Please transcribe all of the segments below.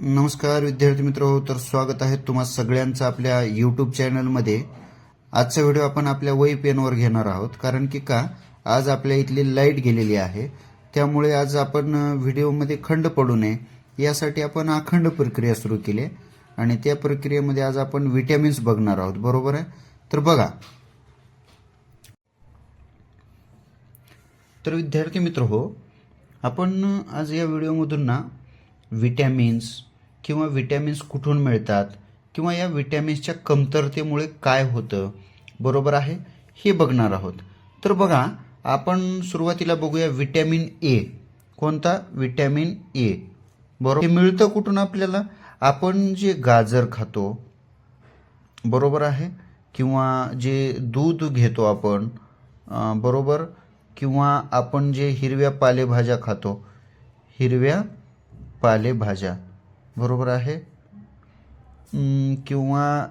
नमस्कार विद्यार्थी मित्र. तर स्वागत आहे तुम्हा सगळ्यांचं आपल्या यूट्यूब चॅनलमध्ये आजचा व्हिडिओ आपण आपल्या वही पेनवर घेणार आहोत. कारण की का आज आपल्या इथली लाइट गेलेली आहे. त्यामुळे आज आपण व्हिडिओमध्ये खंड पडू नये. यासाठी आपण अखंड प्रक्रिया सुरू केली आहे. आणि त्या प्रक्रियेमध्ये आज आपण विटॅमिन्स बघणार आहोत. बरोबर आहे? तर बघा. तर विद्यार्थी मित्र हो आपण आज या व्हिडिओमधून ना विटॅमिन्स किंवा विटॅमिन्स कुठून मिळतात किंवा या विटॅमिन्सच्या कमतरतेमुळे काय होतं बरोबर आहे? हे बघणार आहोत. तर बघा आपण सुरुवातीला बघूया विटॅमिन ए. कोणता? Vitamin A. बरोबर? हे मिळतं कुठून आपल्याला? आपण जे गाजर खातो बरोबर आहे? किंवा जे दूध घेतो आपण बरोबर? किंवा आपण जे हिरव्या पालेभाज्या खातो हिरव्या पालेभाज्या बरोबर आहे? किंवा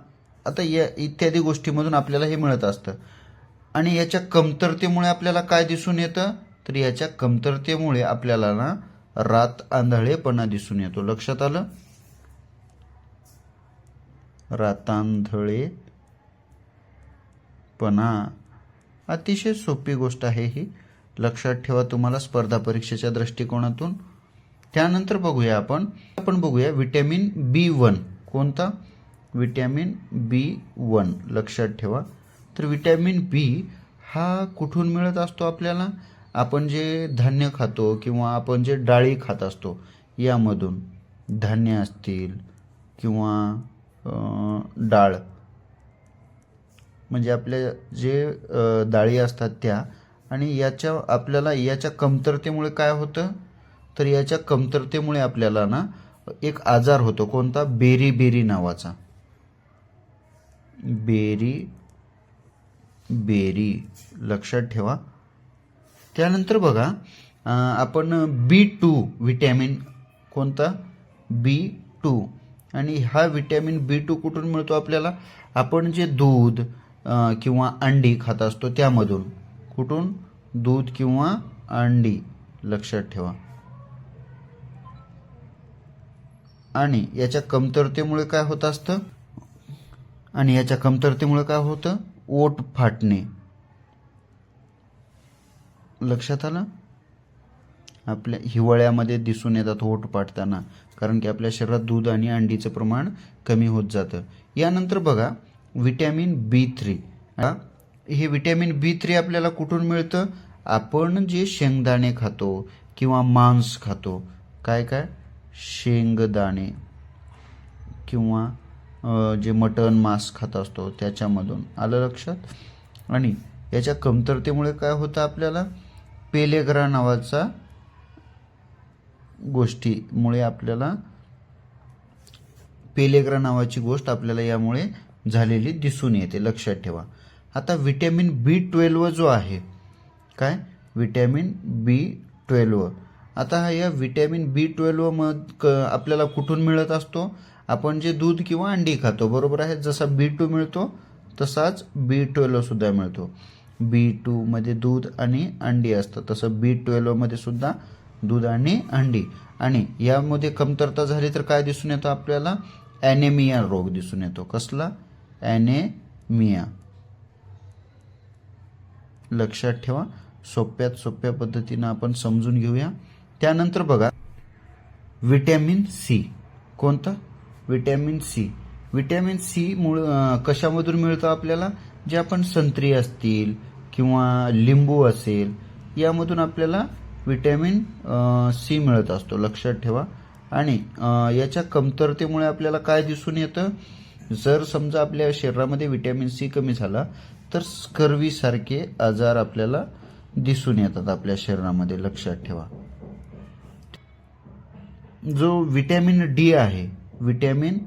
आता या इत्यादी गोष्टीमधून आपल्याला हे मिळत असतं. आणि याच्या कमतरतेमुळे आपल्याला काय दिसून येतं? तर याच्या कमतरतेमुळे आपल्याला ना रात आंधळेपणा दिसून येतो. लक्षात आलं? रातांधळेपणा. अतिशय सोपी गोष्ट आहे ही. लक्षात ठेवा तुम्हाला स्पर्धा परीक्षेच्या दृष्टिकोनातून. त्यानंतर बघूया आपण. आपण बघूया विटॅमिन बी वन. कोणता? Vitamin B one. लक्षात ठेवा. तर विटॅमिन बी हा कुठून मिळत असतो आपल्याला? आपण जे धान्य खातो किंवा आपण जे डाळी खात असतो यामधून. धान्य असतील किंवा डाळ. म्हणजे आपल्या जे डाळी असतात त्या. आणि याच्या आपल्याला याच्या कमतरतेमुळे काय होतं? तर याच्या कमतरतेमुळे आपल्याला ना एक आजार होतो. कोणता? बेरी बेरी नावाचा. Beriberi. लक्षात ठेवा. त्यानंतर बघा आपण बी टू व्हिटॅमिन कोणता? B two. आणि हा व्हिटॅमिन बी टू कुठून मिळतो आपल्याला? आपण जे दूध किंवा अंडी खात असतो त्यामधून. कुठून? दूध किंवा अंडी. लक्षात ठेवा. आणि याच्या कमतरतेमुळे काय होत असतं? आणि याच्या कमतरतेमुळे काय होतं? ओट फाटणे. लक्षात आलं? आपल्या हिवाळ्यामध्ये दिसून येतात ओट फाटताना कारण की आपल्या शरीरात दूध आणि अंडीचं प्रमाण कमी होत जातं. यानंतर बघा विटॅमिन बी थ्री. हे विटॅमिन बी थ्री आपल्याला कुठून मिळतं? आपण जे शेंगदाणे खातो किंवा मांस खातो. काय काय? शेंगदाणे किंवा जे मटण मांस खात असतो त्याच्यामधून. आलं लक्षात? आणि याच्या कमतरतेमुळे काय होतं आपल्याला? पेलेग्रा नावाचा गोष्टीमुळे आपल्याला पेलेग्रा नावाची गोष्ट आपल्याला यामुळे झालेली दिसून येते. लक्षात ठेवा. आता विटॅमिन बी ट्वेल्व जो आहे काय? Vitamin B twelve. आता हा या व्हिटॅमिन बी ट्वेल्व मध क आपल्याला कुठून मिळत असतो? आपण जे दूध किंवा अंडी खातो बरोबर आहे? जसा बी टू मिळतो तसाच बी ट्वेल्व सुद्धा मिळतो. बी टू मध्ये दूध आणि अंडी असतं तसं बी ट्वेल्वमध्ये सुद्धा दूध आणि अंडी. आणि यामध्ये कमतरता झाली तर काय दिसून येतं आपल्याला? ॲनेमिया रोग दिसून येतो. कसला? ॲनेमिया लक्षात ठेवा. सोप्यात सोप्या पद्धतीनं आपण समजून घेऊया. त्यानंतर बघा. विटॅमिन सी कोणता? विटॅमिन सी विटॅमिन सी मुळ कशामधून मिळतं आपल्याला? जे आपण संत्री असतील किंवा लिंबू असेल यामधून आपल्याला विटॅमिन सी मिळत असतो. लक्षात ठेवा. आणि याच्या कमतरतेमुळे आपल्याला काय दिसून येतं? जर समजा आपल्या शरीरामध्ये विटॅमिन सी कमी झाला तर स्कर्वीसारखे आजार आपल्याला दिसून येतात आपल्या शरीरामध्ये. लक्षात ठेवा. जो विटॅमिन डी आहे विटॅमिन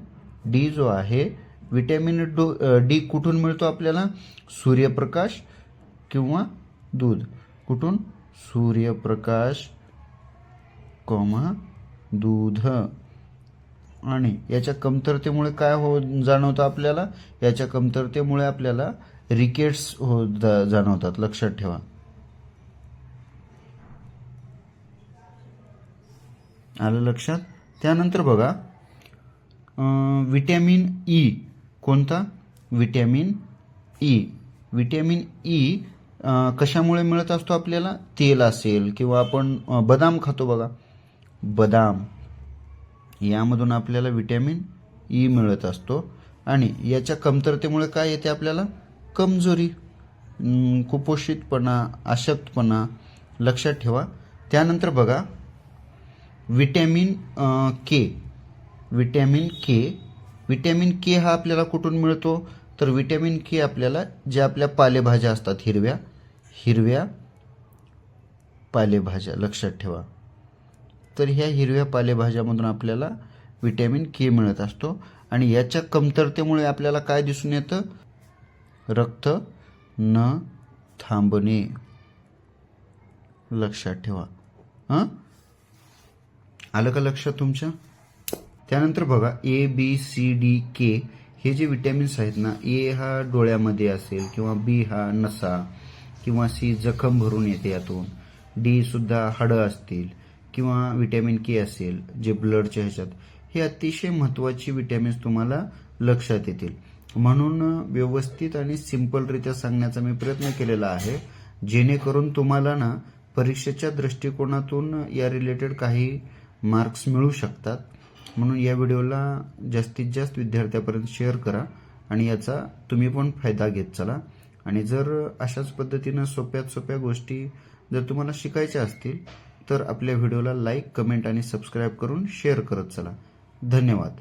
डी जो आहे विटॅमिन डो डी कुठून मिळतो आपल्याला? सूर्यप्रकाश किंवा दूध. कुठून? सूर्यप्रकाश कॉमा दूध. आणि याच्या कमतरतेमुळे काय हो जाणवतं आपल्याला? याच्या कमतरतेमुळे आपल्याला रिकेट्स हो जा- जाणवतात. लक्षात ठेवा. आलं लक्षात. त्यानंतर बघा विटॅमिन ई. कोणता? Vitamin E. विटॅमिन ई कशामुळे मिळत असतो आपल्याला? तेल असेल किंवा आपण बदाम खातो बघा. बदाम. यामधून आपल्याला विटॅमिन ई मिळत असतो. आणि याच्या कमतरतेमुळे काय येते आपल्याला? कमजोरी. कुपोषितपणा अशक्तपणा लक्षात ठेवा. त्यानंतर बघा vitamin K vitamin K vitamin K हा आपल्याला कुठून मिळतो? तर विटॅमिन के आपल्याला ज्या आपल्या पालेभाज्या असतात हिरव्या हिरव्या पालेभाज्या लक्षात ठेवा. तर ह्या हिरव्या पालेभाज्यामधून आपल्याला विटॅमिन के मिळत असतो आणि याच्या कमतरतेमुळे आपल्याला काय दिसून येतं? रक्त न थांबणे. लक्षात ठेवा. हां? आलं का लक्षात तुमच्या? त्यानंतर बघा ए बी सी डी के हे जे विटॅमिन्स आहेत ना ए हा डोळ्यामध्ये असेल किंवा बी हा नसा किंवा सी जखम भरून येते यातून. डी सुद्धा हाडं असतील किंवा विटॅमिन के असेल जे ब्लडच्या ह्याच्यात. हे अतिशय महत्त्वाची विटॅमिन्स तुम्हाला लक्षात येतील. म्हणून व्यवस्थित आणि सिम्पलरित्या सांगण्याचा मी प्रयत्न केलेला आहे. जेणेकरून तुम्हाला ना परीक्षेच्या दृष्टिकोनातून या रिलेटेड काही मार्क्स मिळू शकतात. म्हणून या व्हिडिओला जास्तीत जास्त विद्यार्थ्यापर्यंत शेअर करा आणि याचा तुम्ही पण फायदा घेत चला. आणि जर अशाच पद्धतीनं सोप्यात सोप्या गोष्टी जर तुम्हाला शिकायच्या असतील तर आपल्या व्हिडिओला लाईक कमेंट आणि सबस्क्राईब करून शेअर करत चला. धन्यवाद.